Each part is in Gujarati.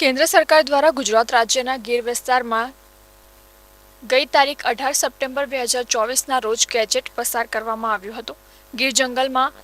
કેન્દ્ર સરકાર દ્વારા ગુજરાત રાજ્યના ગીર વિસ્તારમાં ગઈ તારીખ અઢાર સપ્ટેમ્બર બે હજાર ચોવીસના રોજ ગેજેટ પસાર કરવામાં આવ્યું હતું. ગીર જંગલમાં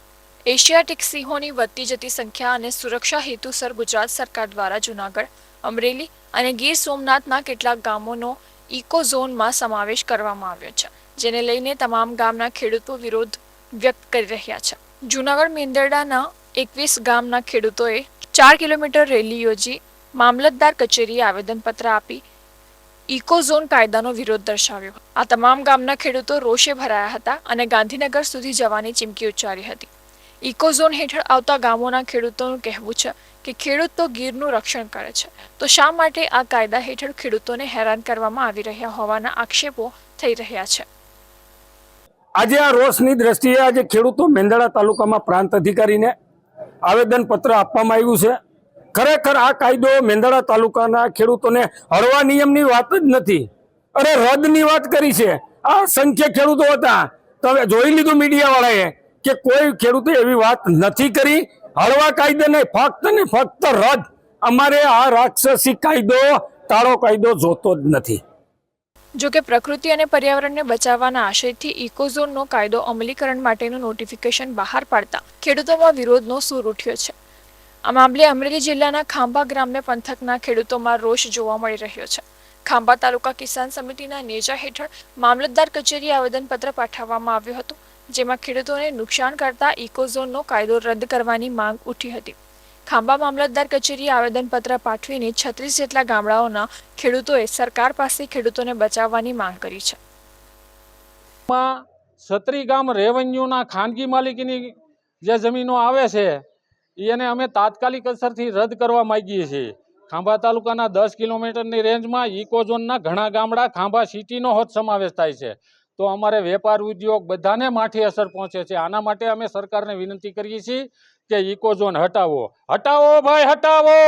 એશિયાટિક સિંહોની વધતી જતી સંખ્યા અને સુરક્ષા હેતુસર ગુજરાત સરકાર દ્વારા જૂનાગઢ, અમરેલી અને ગીર સોમનાથના કેટલાક ગામોનો ઇકો ઝોનમાં સમાવેશ કરવામાં આવ્યો છે, જેને લઈને તમામ ગામના ખેડૂતો વિરોધ વ્યક્ત કરી રહ્યા છે. જૂનાગઢ મેંદરડાના એકવીસ ગામના ખેડૂતોએ ચાર કિલોમીટર રેલી યોજી મામલતદાર કચેરીએ આવેદનપત્ર આપી ઇકોઝોન કાયદાનો વિરોધ દર્શાવ્યો. આ તમામ ગામના ખેડૂતો રોષે ભરાયા હતા અને ગાંધીનગર સુધી જવાની ચીમકી ઉચ્ચારી હતી. ઇકોઝોન હેઠળ આવતા ગામોના ખેડૂતોનું કહેવું છે કે ખેડૂત તો ગીરનું રક્ષણ કરે છે. તો શા માટે આ કાયદા હેઠળ ખેડૂતોને હેરાન કરવામાં આવી રહ્યા હોવાના આક્ષેપો થઈ રહ્યા છે? આજે આ રોષની દ્રષ્ટિએ આજે ખેડૂતો મેંદડા તાલુકામાં પ્રાંત અધિકારીને આવેદનપત્ર આપવામાં આવ્યું છે. ખરેખર આ કાયદો મેંદડા તાલુકાના ખેડૂતોને હળવા નિયમની વાત જ નથી. અરે રદની વાત કરી છે. આ સંખ્યા ખેડૂતો હતા. તમે જોઈ લીધું મીડિયાવાળાએ કે કોઈ ખેડૂતે એવી વાત નથી કરી. હળવા કાયદાને ફક્ત ને ફક્ત રદ. અમારે આ રાક્ષસી કાયદો તાળો કાયદો જોતો જ નથી. જો કે પ્રકૃતિ અને પર્યાવરણને બચાવવાના આશયથી ઇકોઝોનનો કાયદો અમલીકરણ માટેનું નોટિફિકેશન બહાર પાડતા ખેડૂતોમાં વિરોધનો સૂર ઉઠ્યો છે. આ મામલે અમરેલી જિલ્લાના ખાંભા ગ્રામ્ય પંથકના ખેડૂતોમાં રોષ જોવા મળી રહ્યો છે. ખાંભા તાલુકા કિસાન સમિતિના નેજા હેઠળ મામલતદાર કચેરીએ આવેદનપત્ર પાઠવવામાં આવ્યું હતું, જેમાં ખેડૂતોને નુકસાન કરતા ઇકોઝોનનો કાયદો રદ કરવાની માંગ ઉઠી હતી. ખાંભા મામલતદાર કચેરીએ આવેદનપત્ર પાઠવીને છત્રીસ જેટલા ગામડાઓના ખેડૂતોએ સરકાર પાસે ખેડૂતોને બચાવવાની માંગ કરી છે. માં સત્રી ગામ રેવન્યુના ખાનગી માલિકીની જે જમીનો આવે છે એને અમે તાત્કાલિક અસરથી રદ કરવા માગીએ છીએ. ખાંભા તાલુકાના દસ કિલોમીટરની રેન્જમાં ઇકોઝોનના ઘણા ગામડા ખાંભા સિટીનો હોત સમાવેશ થાય છે. તો અમારે વેપાર ઉદ્યોગ બધાને માઠી અસર પહોંચે છે. આના માટે અમે સરકારને વિનંતી કરીએ છીએ કે ઇકોઝોન હટાવો. હટાવો ભાઈ હટાવો!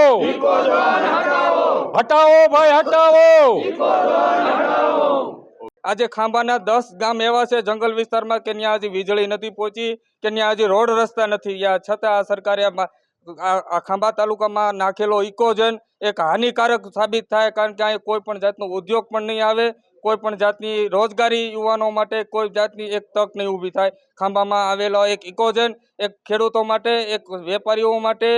હટાવો! ભાઈ હટાવો! આજે ખાંભાના દસ ગામ એવા છે જંગલ વિસ્તારમાં કે ત્યાં હજી વીજળી નથી પહોંચી, કે ત્યાં હજી રોડ રસ્તા નથી. ગયા છતાં આ સરકારે આ ખાંભા તાલુકામાં નાખેલો ઇકોજન એક હાનિકારક સાબિત થાય, કારણ કે અહીં કોઈ પણ જાતનો ઉદ્યોગ પણ નહીં આવે, કોઈ પણ જાતની રોજગારી યુવાનો માટે કોઈ જાતની એક તક નહીં ઊભી થાય. ખાંભામાં આવેલો એક ઇકોજન એક ખેડૂતો માટે, એક વેપારીઓ માટે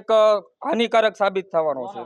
એક હાનિકારક સાબિત થવાનો છે.